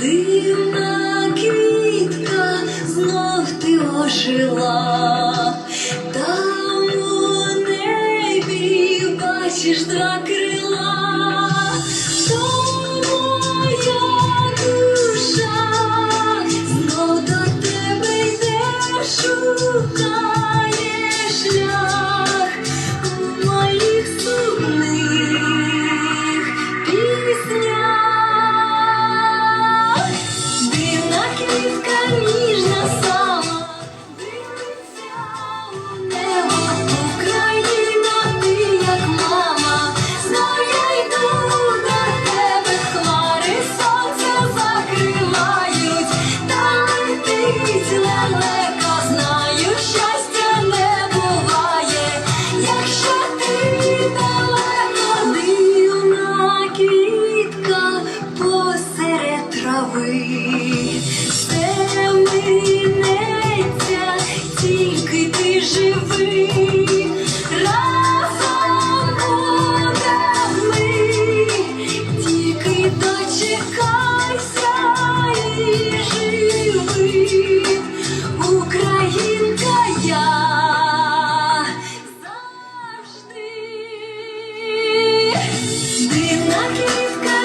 Дивна квітка, знов ти ожила, там у небі бачиш два крила.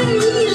You.